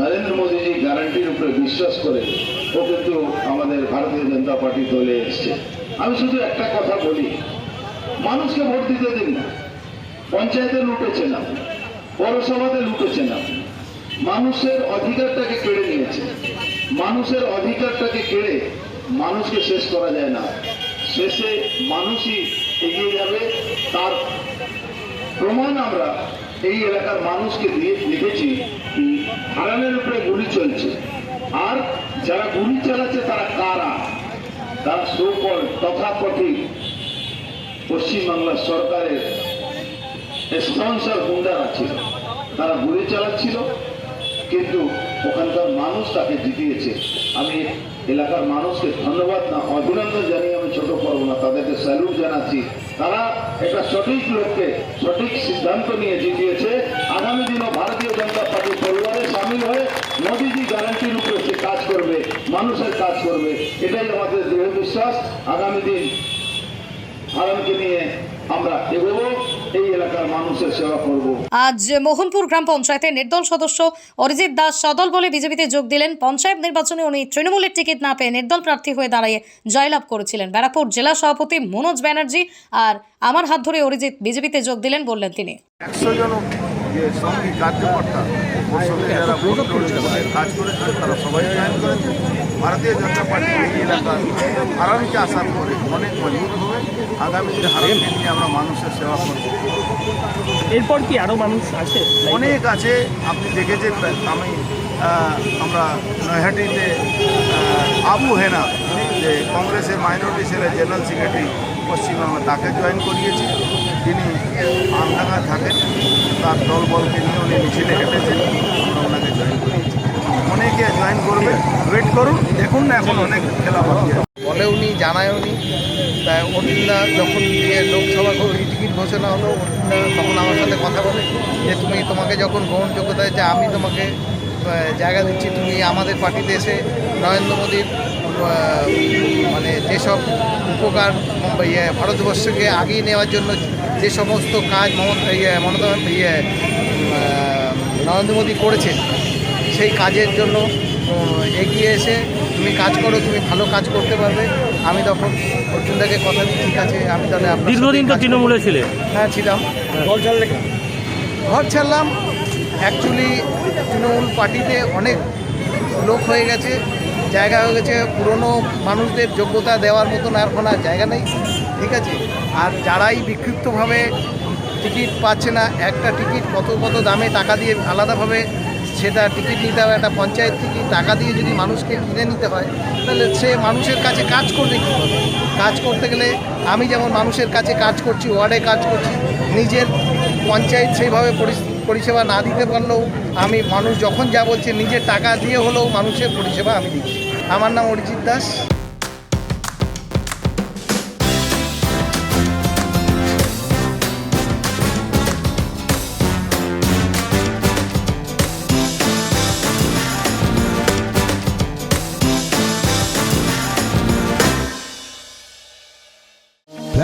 নরেন্দ্র মোদীজি গ্যারান্টির উপরে বিশ্বাস করে ও কিন্তু আমাদের ভারতীয় জনতা পার্টি দলে এসছে। আমি শুধু একটা কথা বলি, মানুষকে ভোট দিতে দিন না, পঞ্চায়েতে লুটেছেন আপনি পৌরসভাতে লুটেছেন আপনি মানুষের অধিকারটাকে কেড়ে নিয়েছে। মানুষের অধিকারটাকে কেড়ে মানুষকে শেষ করা যায় না। শেষে মানুষই এগিয়ে যাবে, তার প্রমাণ আমরা এই এলাকার মানুষকে দিয়ে দেখেছি হারানের উপরে গুলি চলছে। আর যারা গুলি চালাচ্ছে তারা কারা? তারা সুপর তথাকথিত পশ্চিমবাংলা সরকারের স্পন্সর গুন্ডারা ছিল। তারা গুলি চালাচ্ছিল, কিন্তু ওখানকার মানুষ তাকে জিতিয়েছে। আমি এলাকার মানুষকে ধন্যবাদ না, অভিনন্দন জানিয়ে ছোট করব না, তাদেরকে স্যালুট জানাচ্ছি। তারা একটা সঠিক লোককে, সঠিক সিদ্ধান্ত নিয়ে জিতিয়েছে। আগামী দিনও ভারতীয় জনতা পার্টি পরিবারে সামিল হয়ে মোদীজি গ্যারান্টির উপরে সে কাজ করবে, মানুষের কাজ করবে। এটাই আমাদের দৃঢ় বিশ্বাস। আগামী দিন ভারতকে নিয়ে আমরা এগোবো। আজ মোহনপুর গ্রাম পঞ্চায়েতের নির্দল সদস্য অরিজিৎ দাস সদল বলে বিজেপিতে যোগ দিলেন। পঞ্চায়েত নির্বাচনে উনি তৃণমূলের টিকিট না পেয়ে নির্দল প্রার্থী হয়ে দাঁড়িয়ে জয়লাভ করেছিলেন। ব্যারাকপুর জেলা সভাপতি মনোজ ব্যানার্জি আর আমার হাত ধরে অরিজিৎ বিজেপিতে যোগ দিলেন বললেন তিনি। একশো জন যে সঙ্গী কার্যকর্তা ওর সঙ্গে যারা ভোট করেছে কাজ করেছে তারা সবাই জয়েন করেছে। ভারতীয় জনতা পার্টি এই এলাকার হারানকে আসার পরে অনেক মজবুত হবে। আগামী দিনে হারানকে নিয়ে আমরা মানুষের সেবা করব। এরপর কি আরও মানুষ আছে? অনেক আছে। আপনি দেখেছেন আমি আমরা নৈহাটিতে আবু হেনা যে কংগ্রেসের মাইনরিটি সেলের জেনারেল সেক্রেটারি পশ্চিমবাংলা তাকে জয়েন করিয়েছি। তিনি আমডাঙ্গা থাকেন তার দল বলকে নিয়ে উনি মিছিলে হেঁটেছেন। আমরা ওনাকে জয়েন করিয়েছি অনেকে জয়েন করবে। ওয়েট করুন, দেখুন না এখন অনেক খেলা বাকি বলে উনি, জানায় উনি। তাই অনিন্দা যখন দিয়ে লোকসভা টিকিট ঘোষণা হলো অনিন্দা তখন আমার সাথে কথা বলে যে, তুমি তোমাকে যখন গ্রহণযোগ্যতা দিচ্ছে আমি তোমাকে জায়গা দিচ্ছি, তুমি আমাদের পার্টিতে এসে নরেন্দ্র মোদীর মানে যেসব উপকার ইয়ে, ভারতবর্ষকে আগিয়ে নেওয়ার জন্য যে সমস্ত কাজ মমতা ইয়ে মমতা ইয়ে নরেন্দ্র মোদী করেছেন সেই কাজের জন্য এগিয়ে এসে তুমি কাজ করো তুমি ভালো কাজ করতে পারবে। আমি তখন অর্জুন অর্জুনদাকে কথা দিই ঠিক আছে আমি তাহলে দীর্ঘদিন তো। তৃণমূলে ছিলে? হ্যাঁ ছিলাম। ছাড়লে ঘর ছাড়লাম। অ্যাকচুয়ালি তৃণমূল পার্টিতে অনেক লোক হয়ে গেছে, জায়গা হয়ে গেছে, পুরনো মানুষদের যোগ্যতা দেওয়ার মতন আর কোনো জায়গা নেই, ঠিক আছে? আর যারাই বিক্ষিপ্তভাবে টিকিট পাচ্ছে না, একটা টিকিট কত কত দামে টাকা দিয়ে আলাদাভাবে সেটা টিকিট নিতে হবে, একটা পঞ্চায়েত থেকে টাকা দিয়ে যদি মানুষকে কিনে নিতে হয়, তাহলে সে মানুষের কাছে কাজ করবে কীভাবে কাজ করতে গেলে আমি যেমন মানুষের কাছে কাজ করছি, ওয়ার্ডে কাজ করছি, নিজের পঞ্চায়েত সেইভাবে পরিস- পরিষেবা না দিতে পারলেও আমি মানুষ যখন যা বলছে, নিজের টাকা দিয়ে হলেও মানুষের পরিষেবা আমি দিচ্ছি। আমার নাম অরিজিৎ দাস।